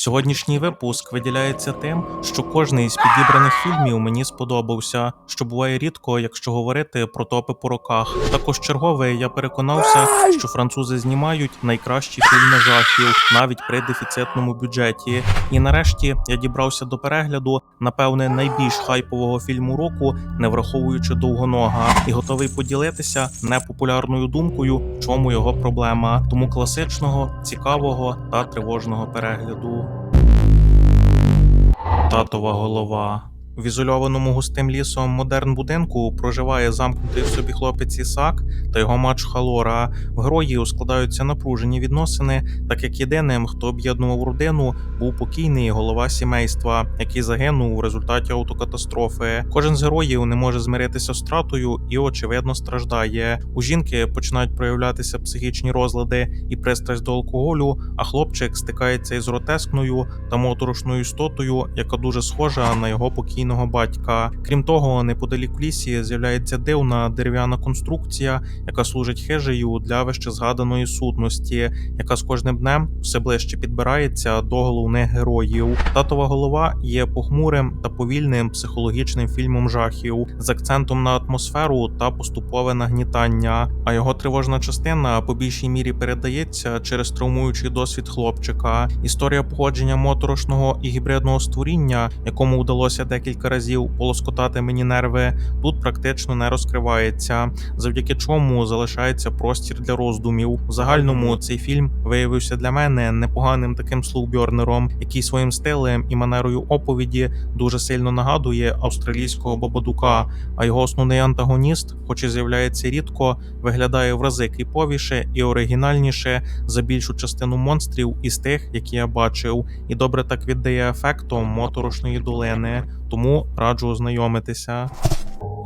Сьогоднішній випуск виділяється тим, що кожний із підібраних фільмів мені сподобався, що буває рідко, якщо говорити про топи по роках. Також чергове я переконався, що французи знімають найкращі фільми жахів навіть при дефіцитному бюджеті. І нарешті я дібрався до перегляду, напевне, найбільш хайпового фільму року, не враховуючи довгонога, і готовий поділитися непопулярною думкою, в чому його проблема. Тому класичного, цікавого та тривожного перегляду. Татова голова. В ізольованому густим лісом модерн будинку проживає замкнутий в собі хлопець Ісак та його мачуха Лора. В герої складаються напружені відносини, так як єдиним, хто об'єднував родину, був покійний голова сімейства, який загинув у результаті автокатастрофи. Кожен з героїв не може змиритися з втратою і, очевидно, страждає. У жінки починають проявлятися психічні розлади і пристрасть до алкоголю, а хлопчик стикається із гротескною та моторошною істотою, яка дуже схожа на його покійного батька. Крім того, неподалік в лісі з'являється дивна дерев'яна конструкція, яка служить хижею для вище згаданої сутності, яка з кожним днем все ближче підбирається до головних героїв. Татова голова є похмурим та повільним психологічним фільмом жахів з акцентом на атмосферу та поступове нагнітання. А його тривожна частина по більшій мірі передається через травмуючий досвід хлопчика. Історія походження моторошного і гібридного створіння, якому вдалося декілька разів полоскотати мені нерви, тут практично не розкривається, завдяки чому залишається простір для роздумів. В загальному цей фільм виявився для мене непоганим таким слоубернером, який своїм стилем і манерою оповіді дуже сильно нагадує австралійського бабадука. А його основний антагоніст, хоч і з'являється рідко, виглядає в рази кріповіше і оригінальніше за більшу частину монстрів із тих, які я бачив, і добре так віддає ефектом моторошної долини. Тому раджу ознайомитися.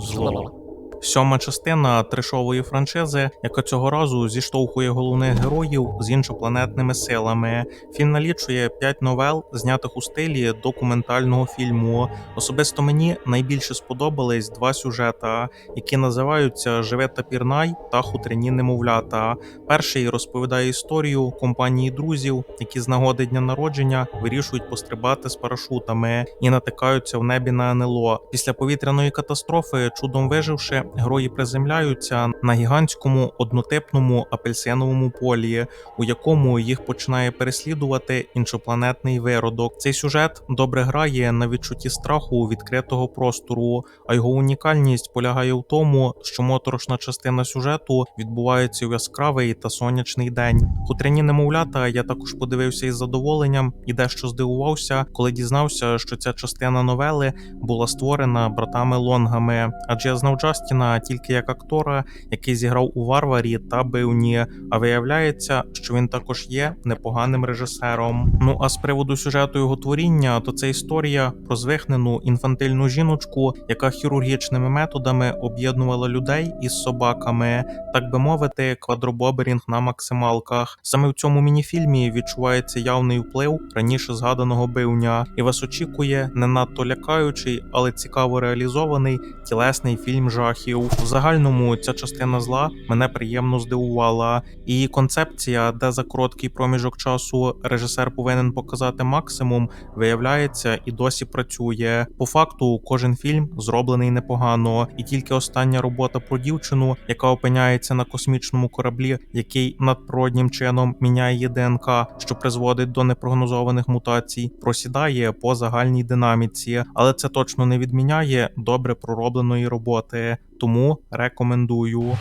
Зло. Сьома частина трешової франшизи, яка цього разу зіштовхує головних героїв з іншопланетними силами. Фільм налічує п'ять новел, знятих у стилі документального фільму. Особисто мені найбільше сподобались два сюжета, які називаються Живе та пірнай та Хутряні немовлята. Перший розповідає історію компанії друзів, які з нагоди дня народження вирішують пострибати з парашутами і натикаються в небі на НЛО. Після повітряної катастрофи, чудом виживши, герої приземляються на гігантському однотипному апельсиновому полі, у якому їх починає переслідувати іншопланетний виродок. Цей сюжет добре грає на відчутті страху відкритого простору, а його унікальність полягає в тому, що моторошна частина сюжету відбувається у яскравий та сонячний день. Хутряні немовлята я також подивився із задоволенням і дещо здивувався, коли дізнався, що ця частина новели була створена братами Лонгами, адже я знав Джастіна тільки як актора, який зіграв у варварі та бивні. А виявляється, що він також є непоганим режисером. Ну а з приводу сюжету його творіння, то це історія про звихнену інфантильну жіночку, яка хірургічними методами об'єднувала людей із собаками, так би мовити, квадробоберінг на максималках. Саме в цьому мініфільмі відчувається явний вплив раніше згаданого бивня, і вас очікує не надто лякаючий, але цікаво реалізований тілесний фільм жахів. В загальному ця частина зла мене приємно здивувала. Її концепція, де за короткий проміжок часу режисер повинен показати максимум, виявляється і досі працює. По факту, кожен фільм зроблений непогано, і тільки остання робота про дівчину, яка опиняється на космічному кораблі, який надприроднім чином міняє ДНК, що призводить до непрогнозованих мутацій, просідає по загальній динаміці, але це точно не відміняє добре проробленої роботи. Тому рекомендую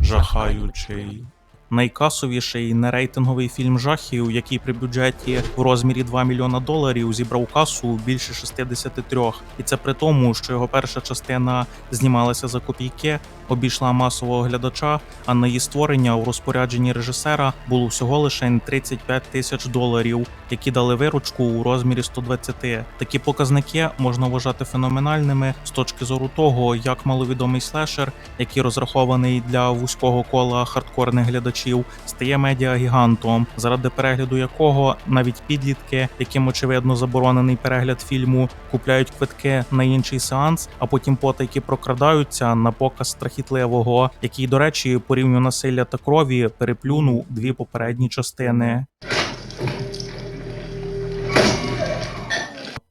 жахаючий. Найкасовіший нерейтинговий фільм жахів, який при бюджеті в розмірі 2 мільйона доларів зібрав касу більше 63. І це при тому, що його перша частина знімалася за копійки, обійшла масового глядача, а на її створення у розпорядженні режисера було всього лише 35 тисяч доларів, які дали виручку у розмірі 120. Такі показники можна вважати феноменальними з точки зору того, як маловідомий слешер, який розрахований для вузького кола хардкорних глядачів, стає медіагігантом, заради перегляду якого навіть підлітки, яким очевидно заборонений перегляд фільму, купляють квитки на інший сеанс, а потім потайки прокрадаються на показ страхітливого, який, до речі, по рівню насилля та крові переплюнув дві попередні частини.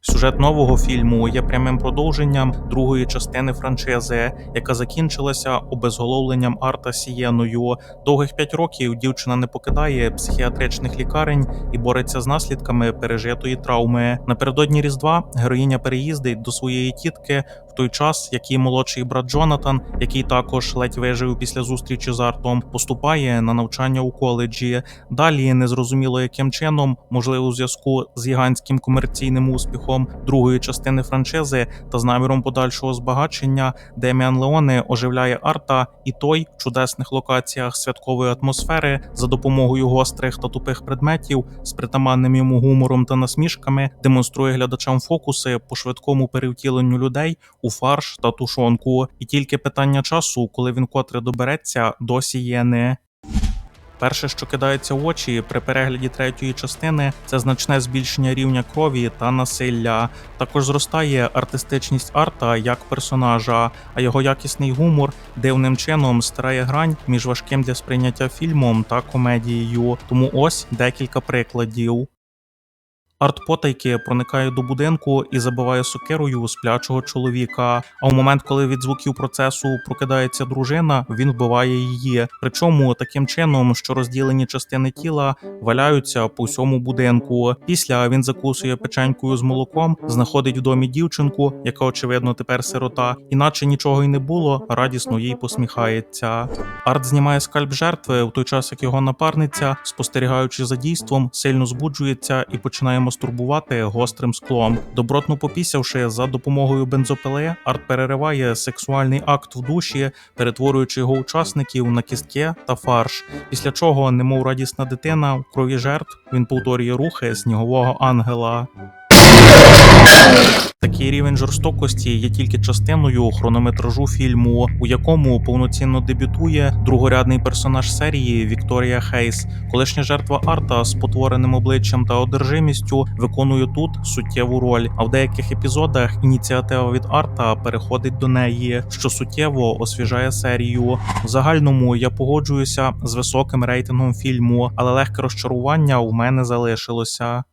Сюжет нового фільму є прямим продовженням другої частини франшизи, яка закінчилася обезголовленням Арта Сієною. Довгих п'ять років дівчина не покидає психіатричних лікарень і бореться з наслідками пережитої травми. Напередодні Різдва героїня переїздить до своєї тітки той час, як її молодший брат Джонатан, який також ледь вижив після зустрічі з Артом, поступає на навчання у коледжі. Далі незрозуміло яким чином, можливо, у зв'язку з гігантським комерційним успіхом другої частини франшизи та з наміром подальшого збагачення, Деміан Леоне оживляє арта, і той в чудесних локаціях святкової атмосфери за допомогою гострих та тупих предметів з притаманним йому гумором та насмішками демонструє глядачам фокуси по швидкому перевтіленню людей у фарш та тушонку, і тільки питання часу, коли він котре добереться до сієни. Перше, що кидається в очі при перегляді третьої частини, це значне збільшення рівня крові та насилля. Також зростає артистичність арта як персонажа, а його якісний гумор дивним чином стирає грань між важким для сприйняття фільмом та комедією. Тому ось декілька прикладів. Арт потайки проникає до будинку і забиває сокирою сплячого чоловіка. А у момент, коли від звуків процесу прокидається дружина, він вбиває її. Причому таким чином, що розділені частини тіла валяються по всьому будинку. Після він закусує печенькою з молоком, знаходить в домі дівчинку, яка очевидно тепер сирота, іначе нічого й не було. Радісно їй посміхається. Арт знімає скальп жертви в той час, як його напарниця, спостерігаючи за дійством, сильно збуджується і починає мастурбувати гострим склом. Добротно попісявши за допомогою бензопили, арт перериває сексуальний акт в душі, перетворюючи його учасників на кістки та фарш. Після чого, немов радісна дитина, в крові жертв він повторює рухи снігового ангела. Такий рівень жорстокості є тільки частиною хронометражу фільму, у якому повноцінно дебютує другорядний персонаж серії Вікторія Хейс. Колишня жертва Арта з потвореним обличчям та одержимістю виконує тут суттєву роль. А в деяких епізодах ініціатива від Арта переходить до неї, що суттєво освіжає серію. В загальному я погоджуюся з високим рейтингом фільму, але легке розчарування у мене залишилося.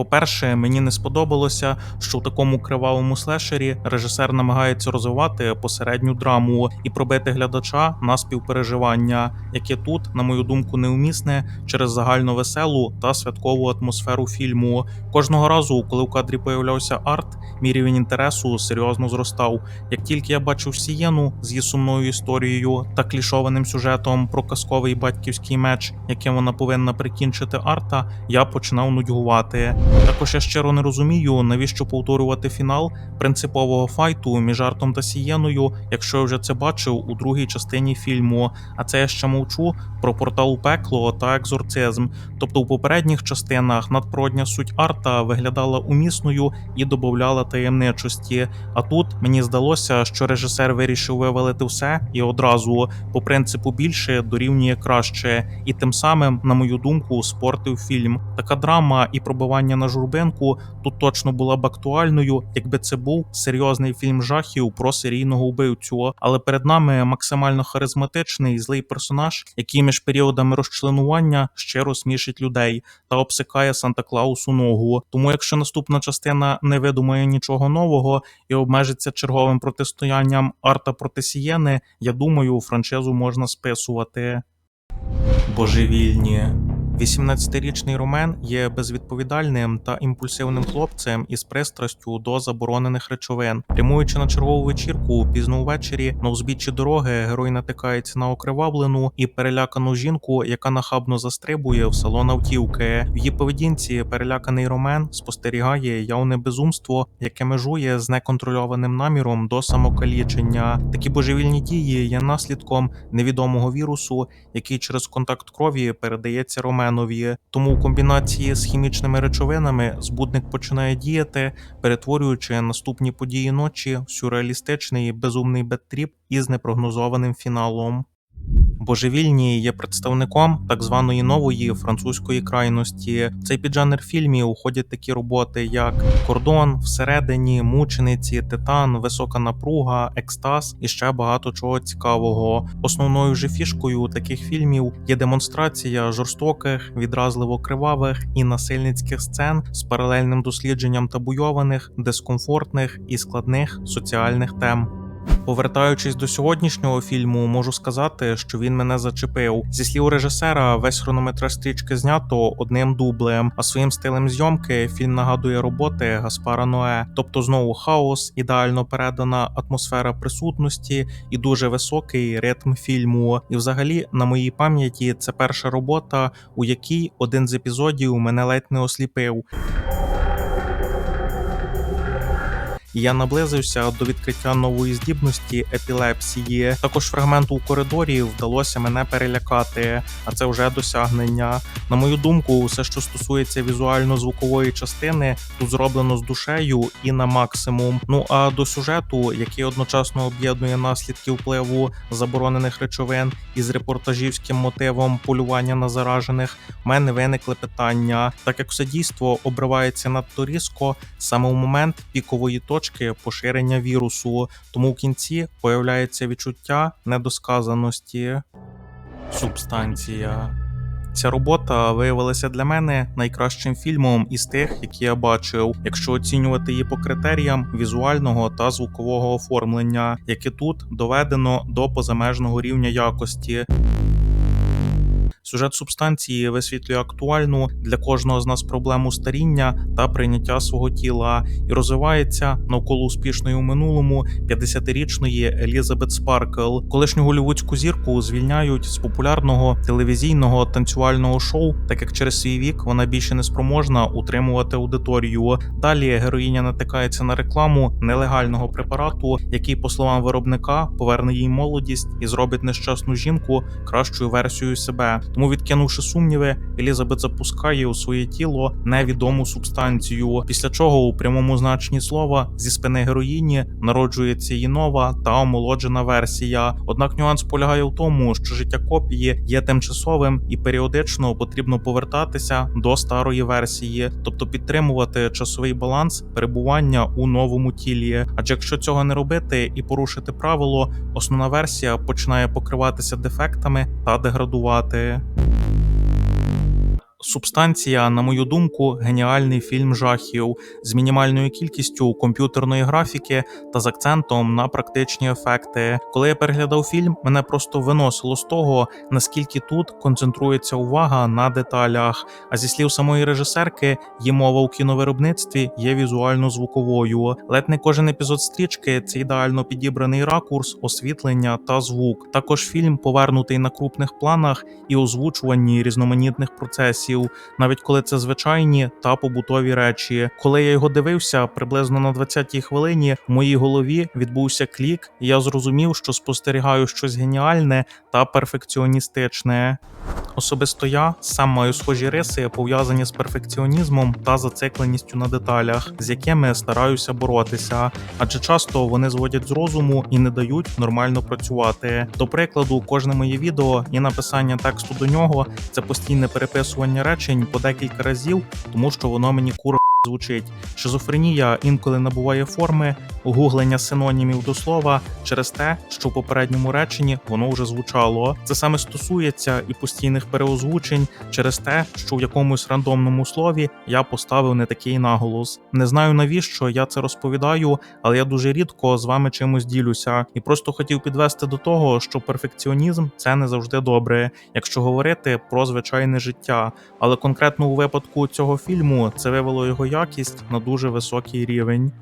По-перше, мені не сподобалося, що в такому кривавому слешері режисер намагається розвивати посередню драму і пробити глядача на співпереживання, яке тут, на мою думку, неумісне через загально веселу та святкову атмосферу фільму. Кожного разу, коли в кадрі появлявся арт, мій рівень інтересу серйозно зростав. Як тільки я бачив сієну з її сумною історією та клішованим сюжетом про казковий батьківський меч, яким вона повинна прикінчити арта, я починав нудьгувати. Також я щиро не розумію, навіщо повторювати фінал принципового файту між Артом та Сієною, якщо я вже це бачив у другій частині фільму. А це я ще мовчу про портал пекло та екзорцизм. Тобто у попередніх частинах надприродня суть арта виглядала умісною і додавала таємничості. А тут мені здалося, що режисер вирішив вивалити все і одразу по принципу більше дорівнює краще, і тим самим, на мою думку, спортив фільм. Така драма і пробивання на журбинку тут точно була б актуальною, якби це був серйозний фільм жахів про серійного вбивцю. Але перед нами максимально харизматичний злий персонаж, який між періодами розчленування щиро смішить людей та обсикає Санта Клаусу ногу. Тому, якщо наступна частина не видумає нічого нового і обмежиться черговим протистоянням Арта проти Сієни, я думаю, франшизу можна списувати. Божевільні. 18-річний Ромен є безвідповідальним та імпульсивним хлопцем із пристрастю до заборонених речовин. Прямуючи на чергову вечірку пізно ввечері, на узбіччі дороги герой натикається на окривавлену і перелякану жінку, яка нахабно застрибує в салон автівки. В її поведінці переляканий Ромен спостерігає явне безумство, яке межує з неконтрольованим наміром до самокалічення. Такі божевільні дії є наслідком невідомого вірусу, який через контакт крові передається Роменові. Тому у комбінації з хімічними речовинами збудник починає діяти, перетворюючи наступні події ночі в сюрреалістичний безумний беттріп із непрогнозованим фіналом. Божевільні є представником так званої нової французької крайності. Цей піджанр фільмів уходять такі роботи, як Кордон, всередині, мучениці, титан, висока напруга, екстаз і ще багато чого цікавого. Основною же фішкою таких фільмів є демонстрація жорстоких, відразливо кривавих і насильницьких сцен з паралельним дослідженням табуйованих, дискомфортних і складних соціальних тем. Повертаючись до сьогоднішнього фільму, можу сказати, що він мене зачепив. Зі слів режисера, весь хронометраж стрічки знято одним дублем, а своїм стилем зйомки фільм нагадує роботи Гаспара Ное, тобто знову хаос, ідеально передана атмосфера присутності і дуже високий ритм фільму. І, взагалі, на моїй пам'яті, це перша робота, у якій один з епізодів мене ледь не осліпив. Я наблизився до відкриття нової здібності епілепсії. Також фрагменту у коридорі вдалося мене перелякати, а це вже досягнення. На мою думку, все, що стосується візуально-звукової частини, тут зроблено з душею і на максимум. Ну а до сюжету, який одночасно об'єднує наслідки впливу заборонених речовин із репортажівським мотивом полювання на заражених, в мене виникли питання, так як все дійство обривається надто різко саме у момент пікової точки поширення вірусу, тому в кінці появляється відчуття недосказаності. Субстанція. Ця робота виявилася для мене найкращим фільмом із тих, які я бачив, якщо оцінювати її по критеріям візуального та звукового оформлення, яке тут доведено до позамежного рівня якості. Сюжет субстанції висвітлює актуальну для кожного з нас проблему старіння та прийняття свого тіла і розвивається навколо успішної у минулому 50-річної Елізабет Спаркл. Колишню голівудську зірку звільняють з популярного телевізійного танцювального шоу, так як через свій вік вона більше не спроможна утримувати аудиторію. Далі героїня натикається на рекламу нелегального препарату, який, по словам виробника, поверне їй молодість і зробить нещасну жінку кращою версією себе. Тому, відкинувши сумніви, Елізабет запускає у своє тіло невідому субстанцію. Після чого у прямому значенні слова зі спини героїні народжується її нова та омолоджена версія. Однак нюанс полягає в тому, що життя копії є тимчасовим і періодично потрібно повертатися до старої версії, тобто підтримувати часовий баланс перебування у новому тілі. Адже якщо цього не робити і порушити правило, основна версія починає покриватися дефектами та деградувати. you Субстанція, на мою думку, геніальний фільм жахів з мінімальною кількістю комп'ютерної графіки та з акцентом на практичні ефекти. Коли я переглядав фільм, мене просто виносило з того, наскільки тут концентрується увага на деталях. А зі слів самої режисерки, її мова у кіновиробництві є візуально-звуковою. Ледь не кожен епізод стрічки це ідеально підібраний ракурс, освітлення та звук. Також фільм повернутий на крупних планах і озвучуванні різноманітних процесів, навіть коли це звичайні та побутові речі. Коли я його дивився, приблизно на 20-й хвилині в моїй голові відбувся клік, і я зрозумів, що спостерігаю щось геніальне та перфекціоністичне. Особисто я сам маю схожі риси, пов'язані з перфекціонізмом та зацикленістю на деталях, з якими стараюся боротися, адже часто вони зводять з розуму і не дають нормально працювати. До прикладу, кожне моє відео і написання тексту до нього це постійне переписування речень по декілька разів, тому що воно мені кур звучить. Шизофренія інколи набуває форми, гуглення синонімів до слова через те, що в попередньому реченні воно вже звучало. Це саме стосується і постійних переозвучень через те, що в якомусь рандомному слові я поставив не такий наголос. Не знаю навіщо я це розповідаю, але я дуже рідко з вами чимось ділюся і просто хотів підвести до того, що перфекціонізм це не завжди добре, якщо говорити про звичайне життя. Але конкретно у випадку цього фільму це вивело його якість на дуже високий рівень.